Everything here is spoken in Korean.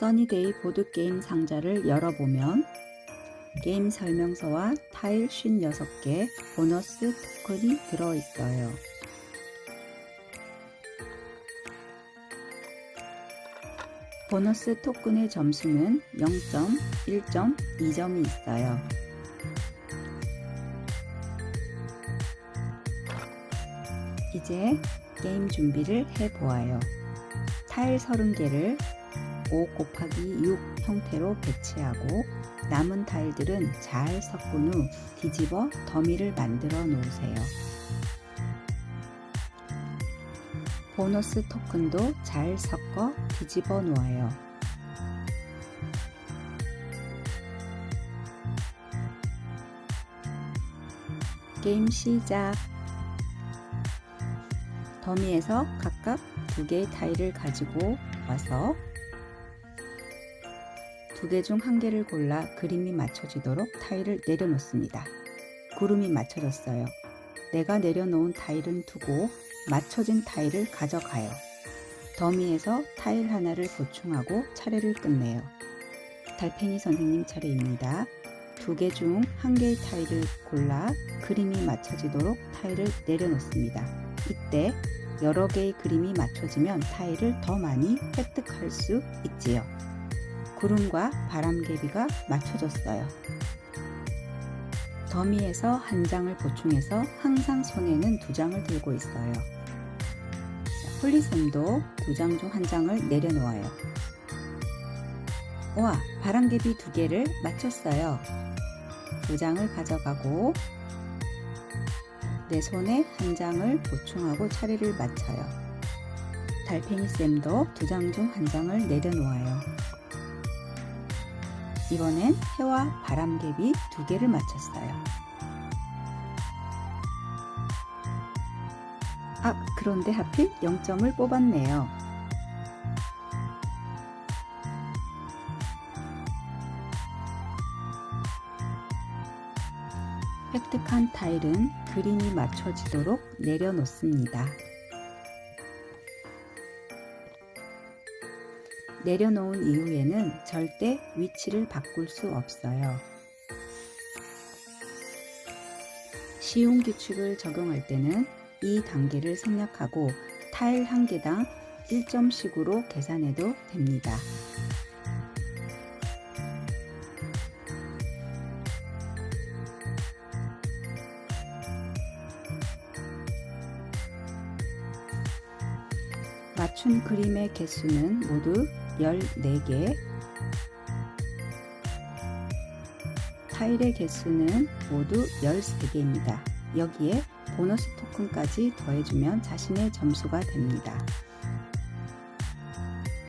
써니데이 보드게임 상자를 열어보면 게임 설명서와 타일 56개 보너스 토큰이 들어있어요. 보너스 토큰의 점수는 0점, 1점, 2점이 있어요. 이제 게임 준비를 해보아요. 타일 30개를 5 곱하기 6 형태로 배치하고 남은 타일들은 잘 섞은 후 뒤집어 더미를 만들어 놓으세요. 보너스 토큰도 잘 섞어 뒤집어 놓아요. 게임 시작! 더미에서 각각 두 개의 타일을 가지고 와서 두 개 중 한 개를 골라 그림이 맞춰지도록 타일을 내려놓습니다. 구름이 맞춰졌어요. 내가 내려놓은 타일은 두고 맞춰진 타일을 가져가요. 더미에서 타일 하나를 보충하고 차례를 끝내요. 달팽이 선생님 차례입니다. 두 개 중 한 개의 타일을 골라 그림이 맞춰지도록 타일을 내려놓습니다. 이때 여러 개의 그림이 맞춰지면 타일을 더 많이 획득할 수 있지요. 구름과 바람개비가 맞춰졌어요. 더미에서 한 장을 보충해서 항상 손에는 두 장을 들고 있어요. 폴리솜도 두 장 중 한 장을 내려놓아요. 와, 바람개비 두 개를 맞췄어요. 두 장을 가져가고 내 손에 한 장을 보충하고 차례를 맞춰요. 달팽이 쌤도 두 장 중 한 장을 내려놓아요. 이번엔 해와 바람개비 두 개를 맞췄어요. 아, 그런데 하필 0점을 뽑았네요. 획득한 타일은 그림이 맞춰지도록 내려놓습니다. 내려놓은 이후에는 절대 위치를 바꿀 수 없어요. 쉬운 규칙을 적용할 때는 이 단계를 생략하고 타일 한 개당 1점씩으로 계산해도 됩니다. 맞춘 그림의 개수는 모두 14개, 타일의 개수는 모두 13개입니다. 여기에 보너스 토큰까지 더해주면 자신의 점수가 됩니다.